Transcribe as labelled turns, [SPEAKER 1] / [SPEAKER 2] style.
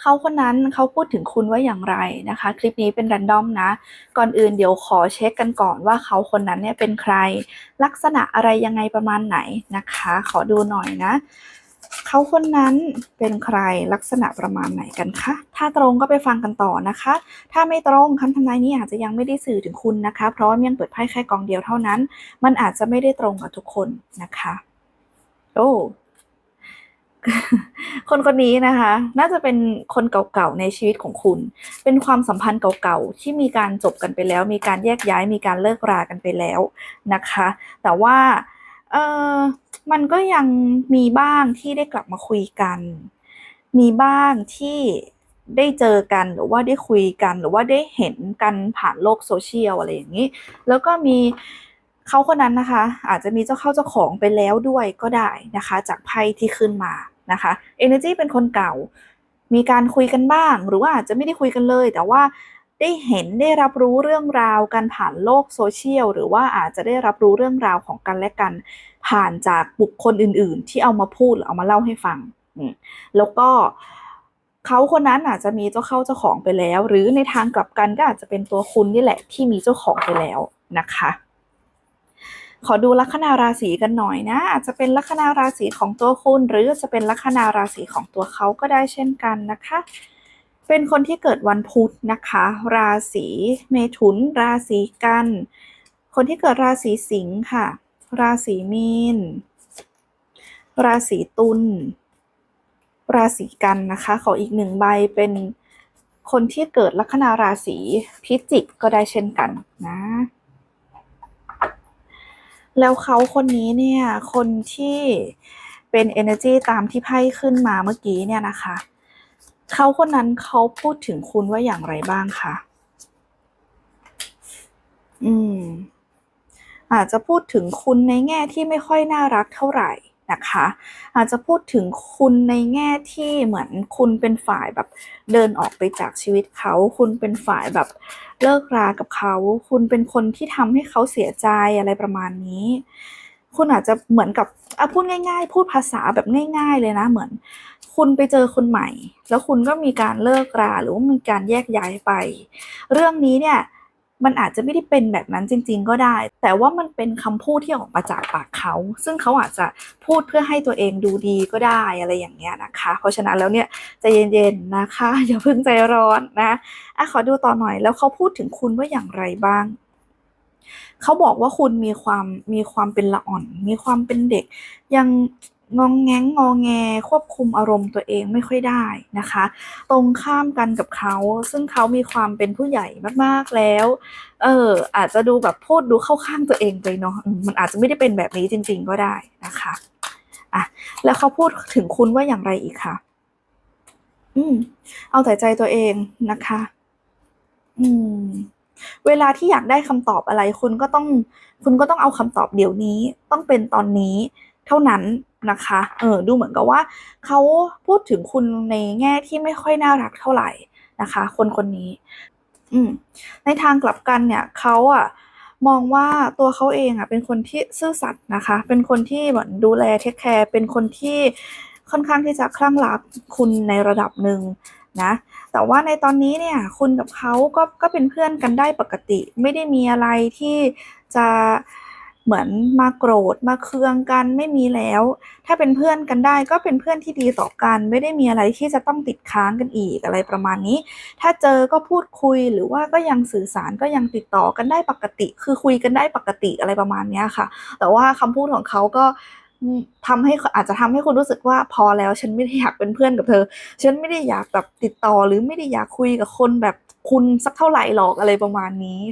[SPEAKER 1] เขาคนนั้นเขาพูดถึงคุณว่าอย่างไรนะคะ คลิปนี้เป็นรันดอมนะ ก่อนอื่นเดี๋ยวขอเช็คกันก่อนว่าเขาคนนั้นเนี่ยเป็นใคร ลักษณะอะไรยังไงประมาณไหนนะคะ ขอดูหน่อยนะเขาคนนั้นเป็นใครลักษณะประมาณไหนกันคะ ถ้าตรงก็ไปฟังกันต่อนะคะ ถ้าไม่ตรงคำทำนายนี้อาจจะยังไม่ได้สื่อถึงคุณนะคะ เพราะว่ายังเปิดไพ่แค่กองเดียวเท่านั้น มันอาจจะไม่ได้ตรงกับทุกคนนะคะ โอ้ คนคนนี้นะคะ น่าจะเป็นคนเก่าๆในชีวิตของคุณ เป็นความสัมพันธ์เก่าๆที่มีการจบกันไปแล้ว มีการแยกย้ายมีการเลิกรากันไปแล้วนะคะ แต่ว่าเออมันก็ยังมีบ้างที่ได้กลับมาคุยกัน มีบ้างที่ได้เจอกันหรือว่าได้คุยกัน หรือว่าได้เห็นกันผ่านโลกโซเชียลอะไรอย่างนี้ แล้วก็มีเขาคนนั้นนะคะ อาจจะมีเจ้าเข้าเจ้าของไปแล้วด้วยก็ได้นะคะ จากไพ่ที่ขึ้นมา นะคะ Energy เป็นคนเก่า มีการคุยกันบ้าง หรือว่าอาจจะไม่ได้คุยกันเลย แต่ว่าได้เห็นได้รับรู้เรื่องราวกันผ่านโลกโซเชียลหรือว่าอาจจะได้รับรู้เรื่องราวของกันและกัน ผ่านจากบุคคลอื่น ๆ ที่เอามาพูดหรือเอามาเล่าให้ฟังแล้วก็เขาคนนั้นอาจจะมีเจ้าเข้าเจ้าของไปแล้ว หรือในทางกลับกันก็อาจจะเป็นตัวคุณนี่แหละที่มีเจ้าของไปแล้วนะคะ ขอดูลัคนาราศีกันหน่อยนะ อาจจะเป็นลัคนาราศีของตัวคุณ หรือจะเป็นลัคนาราศีของตัวเขาก็ได้เช่นกันนะคะ เป็นคนที่เกิดวันพุธนะคะ ราศีเมถุน ราศีกัน คนที่เกิดราศีสิงค์ค่ะ ราศีมีน ราศีตุล ราศีกันนะคะ ขออีกหนึ่งใบเป็นคนที่เกิดลัคนาราศีพิจิกก็ได้เช่นกันนะ แล้วเขาคนนี้เนี่ย คนที่เป็น energy ตามที่ไพ่ขึ้นมาเมื่อกี้เนี่ยนะคะ เขาคนนั้นเขาพูดถึงคุณว่าอย่างไรบ้างคะอืม อาจจะพูดถึงคุณในแง่ที่ไม่ค่อยน่ารักเท่าไหร่ นะคะ อาจจะพูดถึงคุณในแง่ที่เหมือนคุณเป็นฝ่ายแบบเดินออกไปจากชีวิตเขา คุณเป็นฝ่ายแบบเลิกรากับเขา คุณเป็นคนที่ทำให้เขาเสียใจอะไรประมาณนี้ คุณอาจจะเหมือนกับอพูดง่าย ๆ พูดภาษาแบบง่าย ๆ เลยนะเหมือน คุณไปเจอคนใหม่ แล้วคุณก็มีการเลิกราหรือว่ามีการแยกย้ายไป เรื่องนี้เนี่ย มันอาจจะไม่ได้เป็นแบบนั้นจริง ๆ ก็ได้ แต่ว่ามันเป็นคำพูดที่ออกมาจากปากเขา ซึ่งเขาอาจจะพูดเพื่อให้ตัวเองดูดีก็ได้อะไรอย่างเงี้ยนะคะ เพราะฉะนั้นแล้วเนี่ยใจเย็นๆนะคะอย่าเพิ่งใจร้อนนะอะขอดูต่อหน่อยแล้วเขาพูดถึงคุณว่าอย่างไรบ้างเขาบอกว่าคุณมีความมีความเป็นละอ่อน มีความเป็นเด็ก ยัง งองแงงงอแงควบคุมอารมณ์ตัวเองไม่ค่อยได้นะคะ ตรงข้ามกันกับเขา ซึ่งเขามีความเป็นผู้ใหญ่มากๆแล้ว เอออาจจะดูแบบพูดดูเข้าข้างตัวเองไปเนาะมมันอาจจะไม่ได้เป็นแบบนี้จริง ๆ ก็ได้นะคะอะแล้วเขาพูดถึงคุณว่าอย่างไรอีกคะอืม เอาแต่ใจตัวเองนะคะ อืม เวลาที่อยากได้คำตอบอะไร คุณก็ต้อง คุณก็ต้องเอาคำตอบเดี๋ยวนี้ ต้องเป็นตอนนี้ เท่านั้นนะคะ เออดูเหมือนกับว่าเขาพูดถึงคุณในแง่ที่ไม่ค่อยน่ารักเท่าไหร่นะคะ คนคนนี้ อืมในทางกลับกันเนี่ยเขาอะมองว่าตัวเขาเองอะเป็นคนที่ซื่อสัตย์นะคะ เป็นคนที่เหมือนดูแลเทคแคร์เป็นคนที่ค่อนข้างที่จะคลั่งรักคุณในระดับหนึ่งนะแต่ว่าในตอนนี้เนี่ยคุณกับเขาก็ก็เป็นเพื่อนกันได้ปกติ ไม่ได้มีอะไรที่จะ เหมือนมาโกรธมาเคืองกันไม่มีแล้ว ถ้าเป็นเพื่อนกันได้ก็เป็นเพื่อนที่ดีต่อกัน ไม่ได้มีอะไรที่จะต้องติดค้างกันอีกอะไรประมาณนี้ ถ้าเจอก็พูดคุยหรือว่าก็ยังสื่อสารก็ยังติดต่อกันได้ปกติ คือคุยกันได้ปกติอะไรประมาณนี้ค่ะ แต่ว่าคำพูดของเขาก็อืมทำให้อาจจะทำให้คุณรู้สึกว่าพอแล้วฉันไม่ได้อยากเป็นเพื่อนกับเธอ ฉันไม่ได้อยากแบบติดต่อหรือไม่ได้อยากคุยกับคนแบบคุณสักเท่าไหร่หรอกอะไรประมาณนี้